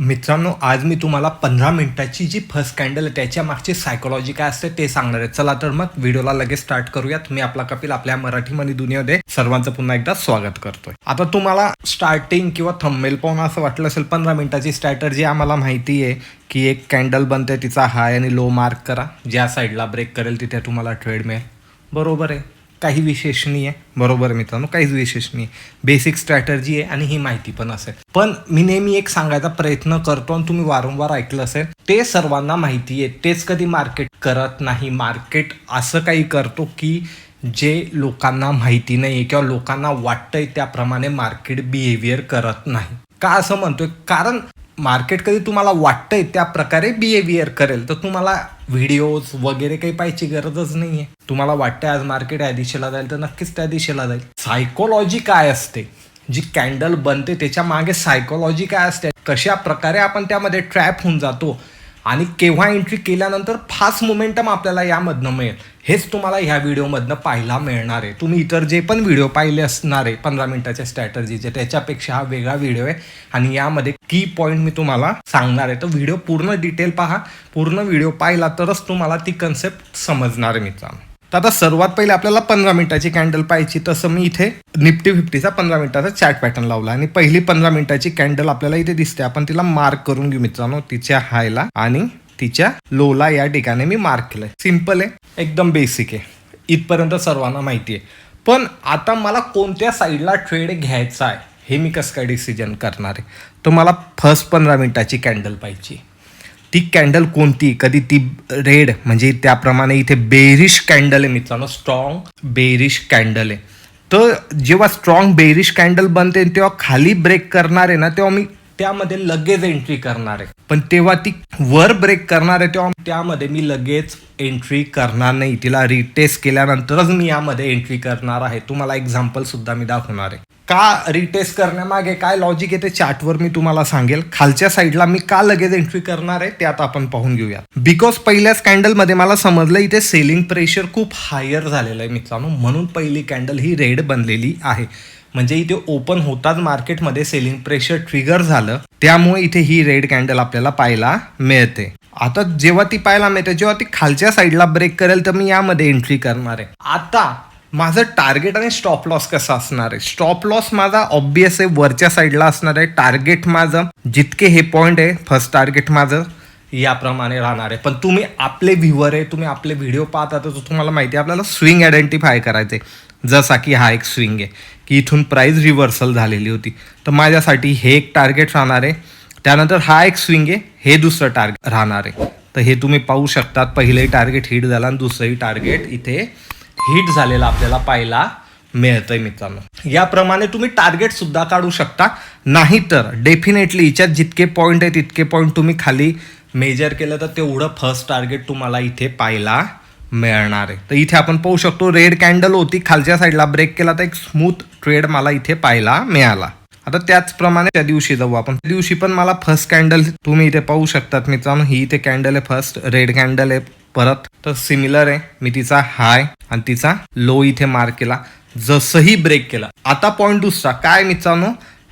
मित्रांनो आज मी तुम्हाला पंधरा मिनिटाची जी फर्स्ट कॅन्डल आहे त्याच्या मागची सायकोलॉजी काय असते ते सांगणार आहे. चला तर मग व्हिडिओला लगेच स्टार्ट करूयात. मी आपला कपिल आपल्या मराठी मनी दुनियामध्ये सर्वांचं पुन्हा एकदा स्वागत करतोय. आता तुम्हाला स्टार्टिंग किंवा थंबेल पाहून असं वाटलं असेल पंधरा मिनिटाची स्ट्रॅटर्जी आम्हाला माहिती आहे की एक कॅन्डल बनते तिचा हाय आणि लो मार्क करा. ज्या साईडला ब्रेक करेल तिथे तुम्हाला ट्रेड मिळेल. बरोबर आहे. काही विशेष नाही आहे बरोबर मित्रांनो काहीच विशेष नाही बेसिक स्ट्रॅटर्जी आहे आणि ही माहिती पण असेल. पण मी नेहमी एक सांगायचा प्रयत्न करतो आणि तुम्ही वारंवार ऐकलं असेल ते सर्वांना माहिती आहे. तेच कधी मार्केट करत नाही. मार्केट असं काही करतो की जे लोकांना माहिती नाही आहे किंवा लोकांना वाटतंय त्याप्रमाणे मार्केट बिहेवियर करत नाही. का असं म्हणतोय? कारण मार्केट कधी तुम्हाला वाटतंय त्या प्रकारे बिहेवियर करेल तर तुम्हाला व्हिडिओज वगैरे काही पाहायची गरजच नाहीये. तुम्हाला वाटतं आज मार्केट या दिशेला जाईल तर नक्कीच त्या दिशेला जाईल. सायकोलॉजी काय असते? जी कॅन्डल बनते त्याच्यामागे सायकोलॉजी काय असते? कशा प्रकारे आपण त्यामध्ये ट्रॅप होऊन जातो? आणि केव्हा एंट्री केल्यानंतर फास्ट मोमेंटम आपल्याला यामधनं मिळेल. हेच तुम्हाला ह्या व्हिडिओमधनं पाहायला मिळणार आहे. तुम्ही इतर जे पण व्हिडिओ पाहिले असणार आहे पंधरा मिनटाच्या स्ट्रॅटर्जीचे त्याच्यापेक्षा हा वेगळा व्हिडिओ आहे. आणि यामध्ये की पॉईंट मी तुम्हाला सांगणार आहे. तर व्हिडिओ पूर्ण डिटेल पहा. पूर्ण व्हिडिओ पाहिला तरच तुम्हाला ती कन्सेप्ट समजणार आहे मित्रांनो. तर आता सर्वात पहिले आपल्याला पंधरा मिनिटाची कॅन्डल पाहिजे तसं मी इथे निफ्टी फिफ्टीचा पंधरा मिनिटाचा चॅट पॅटर्न लावला. आणि पहिली पंधरा मिनिटाची कॅन्डल आपल्याला इथे दिसते. आपण तिला मार्क करून घेऊ मित्रांनो. तिच्या हायला आणि तिच्या लोला या ठिकाणी मी मार्क केलंय. सिंपल आहे. एकदम बेसिक आहे. इथपर्यंत सर्वांना माहिती आहे. पण आता मला कोणत्या साईडला ट्रेड घ्यायचा आहे हे मी कसं काय डिसिजन करणार आहे? तर मला फर्स्ट पंधरा मिनिटाची कॅन्डल पाहिजे ती कॅन्डल कोणती? कधी ती रेड म्हणजे त्याप्रमाणे इथे बेरिश कॅन्डल आहे मित्रांनो स्ट्रॉंग बेरिश कॅन्डल आहे. तर जेव्हा स्ट्रॉंग बेरिश कॅन्डल बनते तेव्हा खाली ब्रेक करणार आहे ना तेव्हा मी त्यामध्ये लगेच एंट्री करणार आहे. पण तेव्हा ती वर ब्रेक करणार आहे तेव्हा त्यामध्ये मी लगेच एंट्री करणार नाही. तिला रिटेस्ट केल्यानंतरच मी यामध्ये एंट्री करणार आहे. तुम्हाला एक्झाम्पल सुद्धा मी दाखवणार आहे. का रिटेस्ट करण्यामागे काय लॉजिक आहे ते चार्टवर मी तुम्हाला सांगेल. खालच्या साईडला मी का लगेच एंट्री करणार आहे त्यात आपण पाहून घेऊया बिकॉज पहिल्याच कॅन्डलमध्ये मला समजलं इथे सेलिंग प्रेशर खूप हायर झालेलं आहे मित्रांनो. म्हणून पहिली कॅन्डल ही रेड बनलेली आहे. म्हणजे इथे ओपन होताच मार्केटमध्ये सेलिंग प्रेशर ट्रिगर झालं. त्यामुळे इथे ही रेड कॅन्डल आपल्याला पाहायला मिळते. आता जेव्हा ती पाहायला मिळते जेव्हा ती खालच्या साईडला ब्रेक करेल तर मी यामध्ये एंट्री करणार आहे. आता माझं टार्गेट आणि स्टॉप लॉस कसं असणार आहे? स्टॉप लॉस माझा ऑब्विस आहे वरच्या साईडला असणार आहे. टार्गेट माझं जितके हे पॉईंट आहे फर्स्ट टार्गेट माझं याप्रमाणे राहणार आहे. पण तुम्ही आपले व्ह्युअर आहे तुम्ही आपले व्हिडिओ पाहता तर तुम्हाला माहिती आहे आपल्याला स्विंग आयडेंटिफाय करायचे जसा की हा एक स्विंग आहे की इथून प्राईस रिव्हर्सल झालेली होती. तर माझ्यासाठी हे एक टार्गेट राहणार आहे. त्यानंतर हा एक स्विंग आहे हे दुसरं टार्गेट राहणार आहे. तर हे तुम्ही पाहू शकतात पहिलंही टार्गेट हिट झालं आणि दुसरंही टार्गेट इथे हिट झालेला आपल्याला पाहायला मिळतंय मित्रांनो. याप्रमाणे तुम्ही टार्गेट सुद्धा काढू शकता. नाहीतर डेफिनेटली याच्यात जितके पॉईंट आहे तितके पॉईंट तुम्ही खाली मेजर केलं तर तेवढं फर्स्ट टार्गेट तुम्हाला इथे पाहायला मिळणार आहे. तर इथे आपण पाहू शकतो रेड कॅन्डल होती. खालच्या साईडला ब्रेक केला तर एक स्मूथ ट्रेड मला इथे पाहायला मिळाला. आता त्याचप्रमाणे त्या दिवशी जाऊ आपण. त्या दिवशी पण मला फर्स्ट कॅन्डल तुम्ही इथे पाहू शकतात मित्रांनो. ही इथे कॅन्डल आहे फर्स्ट रेड कॅन्डल आहे. परत. तर सिमिलर आहे. मी तिचा हाय आणि तिचा लो इथे मार्क केला. जसंही ब्रेक केला. आता पॉईंट दुसरा. काय मित्रांनो?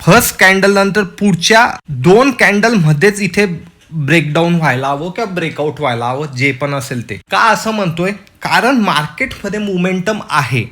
फर्स्ट कॅन्डल नंतर पुढच्या दोन कॅन्डल मध्येच इथे ब्रेकडाऊन व्हायला हवं किंवा ब्रेकआउट व्हायला हवं जे पण असेल ते. का असं म्हणतोय? कारण मार्केटमध्ये मुमेंटम आहे.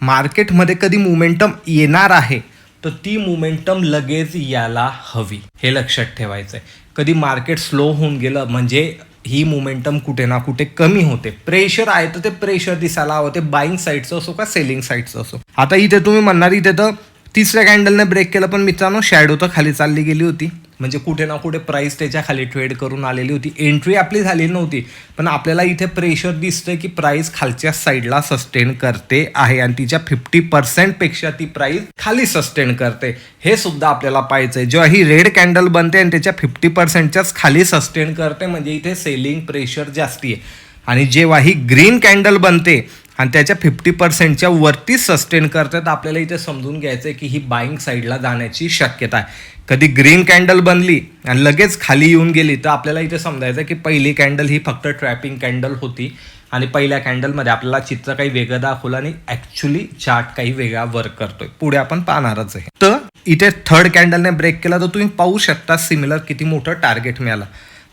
मार्केटमध्ये कधी मुमेंटम येणार आहे तर ती मुमेंटम लगेच यायला हवी. हे लक्षात ठेवायचं आहे कधी मार्केट स्लो होऊन गेलं म्हणजे ही मोमेंटम कुठे ना कुठे कमी होते. प्रेशर आहे तर ते प्रेशर दिसायला हवं. ते बाईंग साईडचं असो का सेलिंग साईडचं असो. आता इथे तुम्ही म्हणणार इथे तर तिसऱ्या कॅन्डलने ब्रेक केलं पण मित्रांनो शॅडो तर खाली चालली गेली होती. म्हणजे कुठे ना कुठे प्राईस त्याच्याखाली ट्रेड करून आलेली होती. एंट्री आपली झाली नव्हती. पण आपल्याला इथे प्रेशर दिसतंय की प्राईस खालच्या साईडला सस्टेन करते आहे आणि तिच्या फिफ्टी पर्सेंटपेक्षा ती प्राईस खाली सस्टेन करते. हे सुद्धा आपल्याला पाहायचंय. जेव्हा ही रेड कॅन्डल बनते आणि त्याच्या फिफ्टी पर्सेंटच्याच खाली सस्टेन करते म्हणजे इथे सेलिंग प्रेशर जास्ती आहे आणि जेव्हा ही ग्रीन कॅन्डल बनते आणि त्याच्या फिफ्टी पर्सेंटच्या वरती सस्टेन करतात. तर आपल्याला इथे समजून घ्यायचं आहे की ही बाईंग साईडला जाण्याची शक्यता आहे. कधी ग्रीन कॅन्डल बनली आणि लगेच खाली येऊन गेली तर आपल्याला इथे समजायचं की पहिली कॅन्डल ही फक्त ट्रॅपिंग कॅन्डल होती. आणि पहिल्या कॅन्डलमध्ये आपल्याला चित्र काही वेगळं दाखवलं आणि ॲक्च्युली चार्ट काही वेगळा वर्क करतोय. पुढे आपण पाहणारच आहे. तर इथे थर्ड कॅन्डलने ब्रेक केला तर तुम्ही पाहू शकता सिमिलर किती मोठं टार्गेट मिळालं.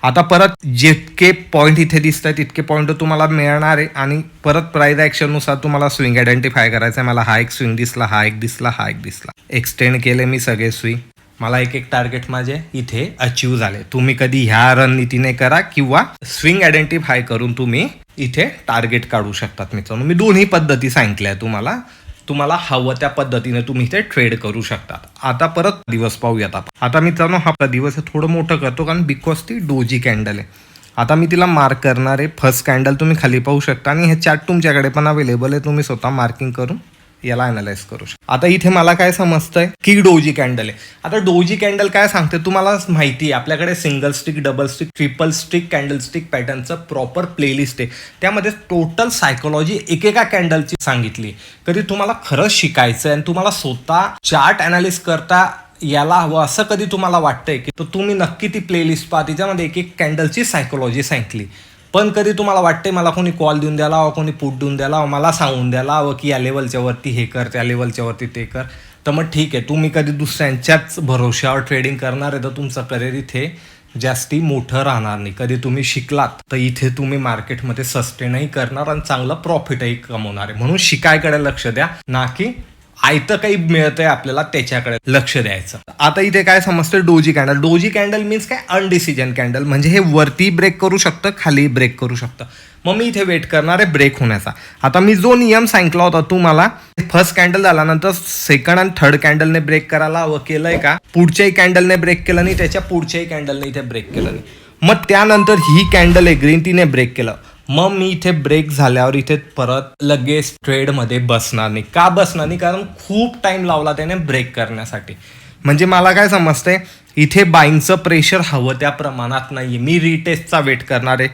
आता परत जितके पॉईंट इथे दिसत आहेत तितके पॉईंट तुम्हाला मिळणार आहे. आणि परत प्राईज ॲक्शननुसार तुम्हाला स्विंग आयडेंटिफाय करायचं आहे मला हा एक स्विंग दिसला हा एक दिसला हा एक दिसला. एक्सटेंड केले मी सगळे स्विंग मला एक एक टार्गेट माझे इथे अचीव झाले. तुम्ही कधी ह्या रणनीतीने करा किंवा स्विंग आयडेंटिफाय करून तुम्ही इथे टार्गेट काढू शकतात मित्रांनो. मी दोन्ही पद्धती सांगितल्या तुम्हाला. तुम्हाला हवं त्या पद्धतीने तुम्ही ते ट्रेड करू शकतात. आता परत दिवस पाहूयात आपण. आता मित्रांनो हा दिवस थोडं मोठं करतो कारण बिकॉज ती डोजी कॅन्डल आहे. आता मी तिला मार्क करणार आहे. फर्स्ट कॅन्डल तुम्ही खाली पाहू शकता. आणि हे चार्ट तुमच्याकडे पण अवेलेबल आहे. तुम्ही स्वतः मार्किंग करून याला अनालाइज करू शकतो. आता इथे मला काय समजतंय? की डोजी कॅन्डल आहे. आता डोजी कॅन्डल काय सांगते? तुम्हाला माहिती आहे आपल्याकडे single stick double stick triple stick candle stick पॅटर्नचं proper playlist आहे. त्यामध्ये टोटल सायकोलॉजी एकेका कॅन्डलची सांगितली. कधी तुम्हाला खरंच शिकायचं आहे आणि तुम्हाला स्वतः चार्ट अनालिस करता याला हवं असं कधी तुम्हाला वाटतंय की? तर तुम्ही नक्की ती प्लेलिस्ट पहा. तिच्यामध्ये एक एक कॅन्डलची सायकोलॉजी सांगितली. पण कधी तुम्हाला वाटते मला कोणी कॉल देऊन द्याला व कोणी पुट देऊन द्याला मला सांगून द्याला व की या लेवलच्यावरती हे कर त्या लेवलच्यावरती ते कर. तर मग ठीक आहे तुम्ही कधी दुसऱ्यांच्याच भरोश्यावर ट्रेडिंग करणार आहे तर तुमचं करिअर इथे जास्ती मोठं राहणार नाही. कधी तुम्ही शिकलात तर इथे तुम्ही मार्केटमध्ये सस्टेनही करणार आणि चांगलं प्रॉफिटही कमवणार आहे. म्हणून शिकायकडे लक्ष द्या. ना की आयतं काही मिळतंय आपल्याला त्याच्याकडे लक्ष द्यायचं. आता इथे काय समजतं? Doji candle doji candle means काय? अनडिसिजन कॅन्डल म्हणजे हे वरती ब्रेक करू शकतं खाली ब्रेक करू शकतं. मग मी इथे वेट करणार आहे ब्रेक होण्याचा. आता मी जो नियम सांगितला होता तुम्हाला फर्स्ट कॅन्डल झाल्यानंतर सेकंड आणि थर्ड कॅन्डलने ब्रेक करायला हवं केलंय का? पुढच्याही कॅन्डलने ब्रेक केलं नाही त्याच्या पुढच्याही कॅन्डलने इथे ब्रेक केलं नाही. मग त्यानंतर ही कॅन्डल आहे ग्रीन टीने ब्रेक केलं. मग मी इथे ब्रेक झाल्यावर इथे परत लगेच ट्रेडमध्ये बसणार नाही. का बसणार नाही? कारण खूप टाईम लावला त्याने ब्रेक करण्यासाठी. म्हणजे मला काय समजते इथे बाईंगचं प्रेशर हवं त्या प्रमाणात नाही मी रिटेस्टचा वेट करणार आहे.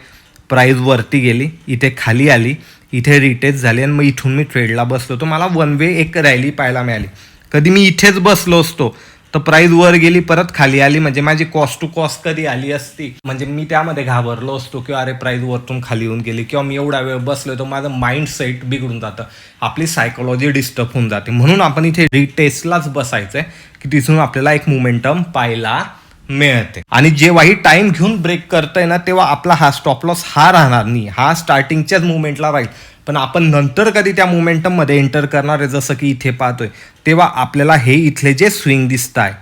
प्राईज वरती गेली इथे खाली आली इथे रिटेस्ट झाली आणि मग इथून मी ट्रेडला बसलो तर मला वन वे एक रॅली पाहायला मिळाली. कधी मी इथेच बसलो असतो. तर प्राईज वर गेली परत खाली आली. म्हणजे माझी कॉस्ट टू कॉस्ट कधी आली असती? म्हणजे मी त्यामध्ये घाबरलो असतो किंवा अरे प्राईज वरतून खाली येऊन गेली किंवा मी एवढा वेळ बसलो तर माझं माइंड सेट बिघडून जातं. आपली सायकोलॉजी डिस्टर्ब होऊन जाते. म्हणून आपण इथे रिटेस्टलाच बसायचंय की तिथून आपल्याला एक मोमेंटम पाहायला मिळते. आणि जेव्हाही टाइम घेऊन ब्रेक करतोय ना तेव्हा आपला हा स्टॉप लॉस हा राहणार नाही. हा स्टार्टिंगच्याच मुवमेंटला राहील. पण आपण नंतर कधी त्या मोमेंटममध्ये एंटर करणार आहे जसं की इथे पाहतोय. तेव्हा आपल्याला हे इथले जे स्विंग दिसत आहे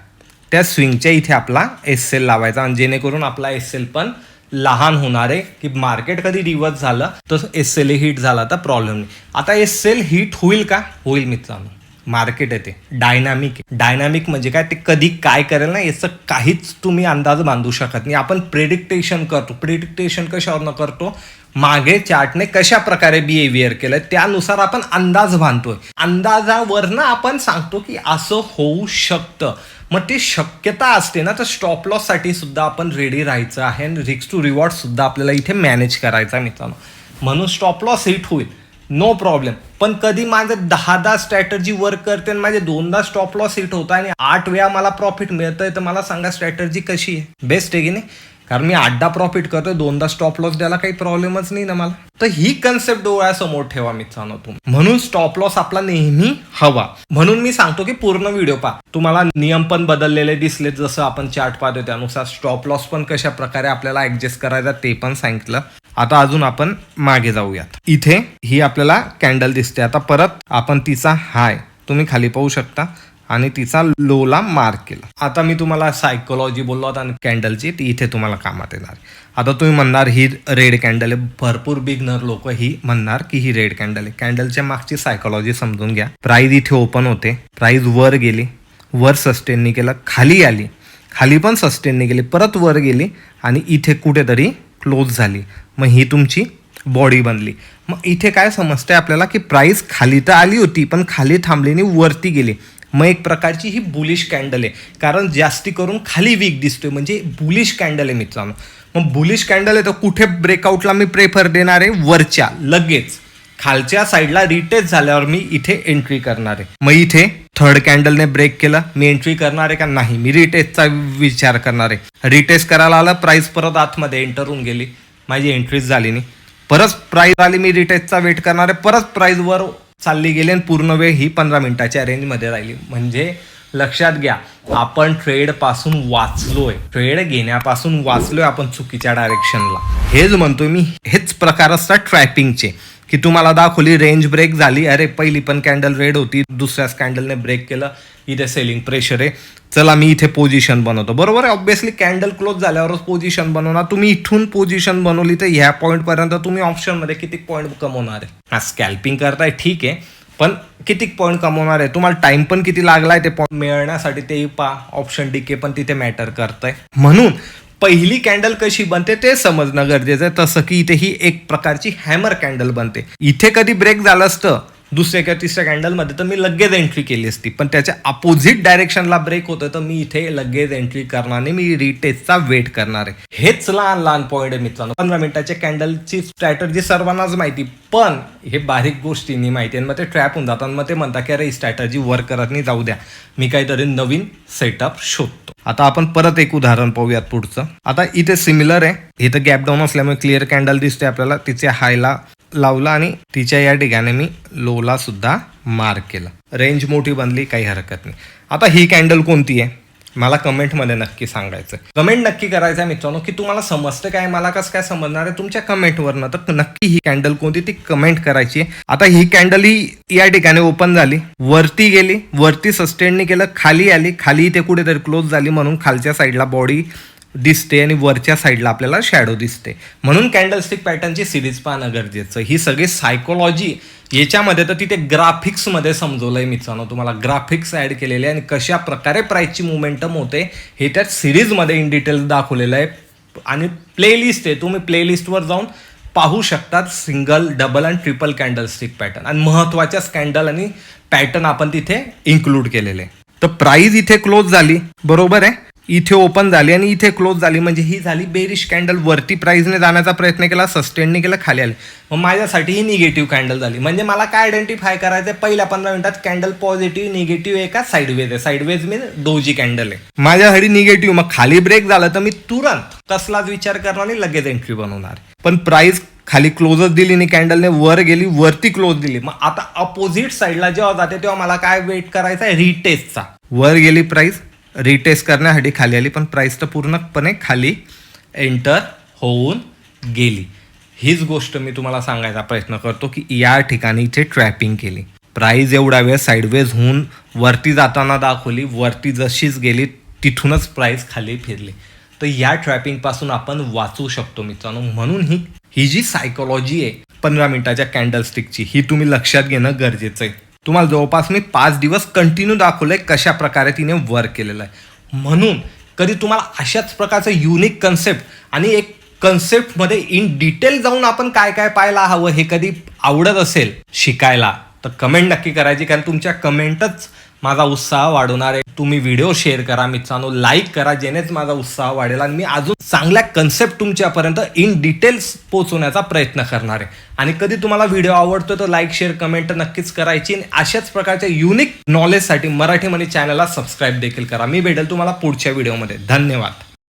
त्या स्विंगच्या इथे आपला एस एल लावायचा आणि जेणेकरून आपला एस एल पण लहान होणार आहे की मार्केट कधी रिवर्स झालं तर एस एल हिट झाला तर प्रॉब्लेम नाही. आता एस एल हिट होईल का? होईल मित्रांनो. मार्केट आहे ते. डायनामिक डायनामिक म्हणजे काय? ते कधी काय करेल ना याचं काहीच तुम्ही अंदाज बांधू शकत नाही. आपण प्रेडिक्टेशन करतो. प्रेडिक्टेशन कशावरनं करतो? मागे चार्टने कशा प्रकारे बिहेवियर केलंय त्यानुसार आपण अंदाज बांधतोय. अंदाजावरनं आपण सांगतो की असं होऊ शकतं. मग ती शक्यता असते ना तर स्टॉप लॉससाठी सुद्धा आपण रेडी राहायचं आहे. आणि रिक्स टू रिवॉर्ड सुद्धा आपल्याला इथे मॅनेज करायचा मित्रांनो. म्हणून स्टॉप लॉस हिट होईल. नो प्रॉब्लेम पण कधी माझं दहा दहा स्ट्रॅटर्जी वर्क करते आणि माझे दोनदा स्टॉप लॉस हिट होतं आणि आठ वेळा मला प्रॉफिट मिळतंय तर मला सांगा स्ट्रॅटर्जी कशी आहे? बेस्ट आहे की नाही? कारण मी आठदा प्रॉफिट करतोय दोनदा स्टॉप लॉस द्यायला काही प्रॉब्लेमच नाही ना मला. तर ही कन्सेप्ट डोळ्यासमोर ठेवा मित्रांनो तुम्ही. म्हणून स्टॉप लॉस आपला नेहमी हवा. म्हणून मी सांगतो की पूर्ण व्हिडिओ पहा. तुम्हाला नियम पण बदललेले दिसले जसं आपण चार्ट पाहतोय त्यानुसार स्टॉप लॉस पण कशा प्रकारे आपल्याला ऍडजस्ट करायचा ते पण सांगितलं. आता अजून आपण मागे जाऊयात. इथे ही आपल्याला कॅन्डल दिसते. आता परत आपण तिचा हाय. तुम्ही खाली पाहू शकता. आणि तिचा लोला मार्क केला. आता मी तुम्हाला सायकोलॉजी बोललो होता आणि कॅन्डलची ती इथे तुम्हाला कामात येणार आता तुम्ही म्हणणार ही रेड कॅन्डल आहे. भरपूर बिगनर लोक ही म्हणणार की ही रेड कॅन्डल आहे. कॅन्डलच्या मागची सायकोलॉजी समजून घ्या. प्राईज इथे ओपन होते. प्राईज वर गेली. वर सस्टेननी केलं. खाली आली. खाली पण सस्टेनने गेली. परत वर गेली आणि इथे कुठेतरी क्लोज झाली. मग ही तुमची बॉडी बनली. मग इथे काय समजतंय आपल्याला की प्राईस खाली तर आली होती पण खाली थांबली आणि वरती गेली. मग एक प्रकारची ही बुलिश कॅन्डल आहे. कारण जास्ती करून खाली वीक दिसतोय. म्हणजे बुलिश कॅन्डल आहे मित्रांनो. मग बुलिश कॅन्डल आहे तर कुठे ब्रेकआउटला मी प्रेफर देणार आहे? वरच्या लगेच. खालच्या साईडला रिटेस्ट झाल्यावर मी इथे एंट्री करणार आहे. मग इथे थर्ड कॅन्डलने ब्रेक केलं. मी एंट्री करणार आहे का? नाही. मी रिटेस्टचा विचार करणार आहे. रिटेस्ट करायला आलं प्राईस परत आतमध्ये एंटर होऊन गेली. माझी एंट्रीच झाली नाही. परत प्राइस आली मी रिटेस्टचा वेट करणार आहे. परत प्राईजवर वर चालली गेली आणि पूर्ण वेळ ही पंधरा मिनिटाच्या रेंजमध्ये राहिली. म्हणजे लक्षात घ्या आपण ट्रेडपासून वाचलोय. ट्रेड घेण्यापासून वाचलोय आपण चुकीच्या डायरेक्शनला हेच म्हणतोय मी हेच प्रकार असतात ट्रॅपिंगचे की तुम्हाला दाखवली रेंज ब्रेक झाली. अरे पहिली पण कॅन्डल रेड होती दुसऱ्याच कॅन्डलने ब्रेक केलं. इथे सेलिंग प्रेशर आहे. चला मी इथे पोझिशन बनवतो. बरोबर आहे? ऑब्व्हियसली कॅन्डल क्लोज झाल्यावरच पोझिशन बनवणार तुम्ही इथून पोझिशन बनवली तर ह्या पॉईंटपर्यंत तुम्ही ऑप्शनमध्ये किती पॉईंट कमवणार आहे? हा स्कॅल्पिंग करताय ठीक आहे. पण किती पॉईंट कमवणार आहे? तुम्हाला टाइम पण किती लागलाय ते पॉईंट मिळण्यासाठी ते पा ऑप्शन डीके पण तिथे मॅटर करतंय. म्हणून पहिली कॅन्डल कशी बनते ते समजणं गरजेचं आहे. तसं की इथे ही एक प्रकारची हॅमर कॅन्डल बनते. इथे कधी ब्रेक झालं असतं दुसऱ्या किंवा तिसऱ्या कॅन्डलमध्ये तर मी लगेच एंट्री केली असती. पण त्याच्या अपोजिट डायरेक्शनला ब्रेक होतं तर मी इथे लगेच एंट्री करणार नाही. मी रिटेस्टचा वेट करणार आहे. हेच लहान लहान पॉईंट आहे मित्रांनो. पंधरा मिनिटाच्या कॅन्डलची स्ट्रॅटर्जी सर्वांनाच माहिती. पण हे बारीक गोष्टींनी माहिती आहे. मग ते ट्रॅप होऊन जातात. मग ते म्हणतात की अरे स्ट्रॅटर्जी वर्क करत नाही जाऊ द्या. मी काहीतरी नवीन सेटअप शोधतो आता आपण परत एक उदाहरण पाहूयात पुढचं. आता इथे सिमिलर आहे. इथं गॅप डाऊन असल्यामुळे क्लिअर कॅन्डल दिसते आपल्याला. तिचे हायला लावला आणि तिच्या या ठिकाणी मी लोला सुद्धा मार्क केला. रेंज मोठी बनली काही हरकत नाही. आता ही कॅन्डल कोणती आहे? मला कमेंटमध्ये नक्की सांगायचं. कमेंट नक्की करायचं आहे मित्रांनो की तुम्हाला समजतं काय मला कसं काय समजणार आहे? तुमच्या कमेंटवरनं तर नक्की ही कॅन्डल कोणती ती कमेंट करायची आहे. आता ही कॅन्डल ही या ठिकाणी ओपन झाली. वरती गेली वरती सस्टेनने केलं खाली आली खाली इथे कुठेतरी क्लोज झाली म्हणून खालच्या साईडला बॉडी दिसते आणि वरच्या साईडला आपल्याला शॅडो दिसते. म्हणून कॅन्डलस्टिक पॅटर्नची सिरीज पाहणं गरजेचं. ही सगळी सायकोलॉजी याच्यामध्ये तर तिथे ग्राफिक्समध्ये समजवलं आहे मित्रांनो. तुम्हाला ग्राफिक्स ॲड केलेले आणि कशा प्रकारे प्राईसची मुवमेंटम होते हे त्या सिरीजमध्ये इन डिटेल्स दाखवलेलं आहे. आणि प्लेलिस्ट आहे. तुम्ही प्लेलिस्टवर जाऊन पाहू शकतात सिंगल डबल आणि ट्रिपल कॅन्डलस्टिक पॅटर्न आणि महत्त्वाच्या स्कॅन्डल आणि पॅटर्न आपण तिथे इन्क्लूड केलेले. तर प्राईज इथे क्लोज झाली. बरोबर आहे? इथे ओपन झाली आणि इथे क्लोज झाली. म्हणजे ही झाली बेरिश कॅन्डल वरती प्राईजने जाण्याचा प्रयत्न केला सस्टेनने केला खाली आले. मग माझ्यासाठी ही निगेटिव्ह कॅन्डल झाली. म्हणजे मला काय आयडेंटिफाय करायचं पहिल्या पंधरा मिनिटात कॅन्डल पॉझिटिव्ह निगेटिव्ह आहे का साईडवेज आहे. साईडवेज मी दोजी कॅन्डल आहे. माझ्यासाठी निगेटिव्ह मग खाली ब्रेक झालं तर मी तुरंत कसलाच विचार करणार आणि लगेच एंट्री बनवणार पण प्राईज खाली क्लोजच दिली आणि कॅन्डलने वर गेली वरती क्लोज दिली. मग आता अपोजिट साईडला जेव्हा जाते तेव्हा मला काय वेट करायचा आहे रिटेस्टचा वर गेली प्राईस रिटेस्ट करण्यासाठी खाली आली पण प्राईस तर पूर्णपणे खाली एंटर होऊन गेली. हीच गोष्ट मी तुम्हाला सांगायचा प्रयत्न करतो की या ठिकाणी इथे ट्रॅपिंग केली. प्राईज एवढा वेळ साईडवेज होऊन वरती जाताना दाखवली वरती जशीच गेली तिथूनच प्राईस खाली फिरली. तर या ट्रॅपिंगपासून आपण वाचू शकतो मित्रांनो. म्हणून ही ही जी सायकोलॉजी आहे पंधरा मिनिटाच्या कॅन्डलस्टिकची ही तुम्ही लक्षात घेणं गरजेचं आहे. तुम्हाला जवळपास मी पाच दिवस कंटिन्यू दाखवलंय कशा प्रकारे तिने वर्क केलेलं आहे. म्हणून कधी तुम्हाला अशाच प्रकारचं युनिक कन्सेप्ट आणि एक कन्सेप्टमध्ये इन डिटेल जाऊन आपण काय काय पाहायला हवं हे कधी आवडत असेल शिकायला तर कमेंट नक्की करायची कारण तुमच्या कमेंटच माझा उत्साह वाढवणार आहे. तुम्ही व्हिडिओ शेअर करा मित्रांनो लाईक करा जेणेच माझा उत्साह वाढेल आणि मी अजून चांगल्या कन्सेप्ट तुमच्यापर्यंत इन डिटेल्स पोहोचवण्याचा प्रयत्न करणार आहे. आणि कधी तुम्हाला व्हिडिओ आवडतो तर लाईक शेअर कमेंट नक्कीच करायची आणि अशाच प्रकारच्या युनिक नॉलेजसाठी मराठी मनी चॅनलला सबस्क्राईब देखील करा. मी भेटेल तुम्हाला पुढच्या व्हिडिओमध्ये धन्यवाद.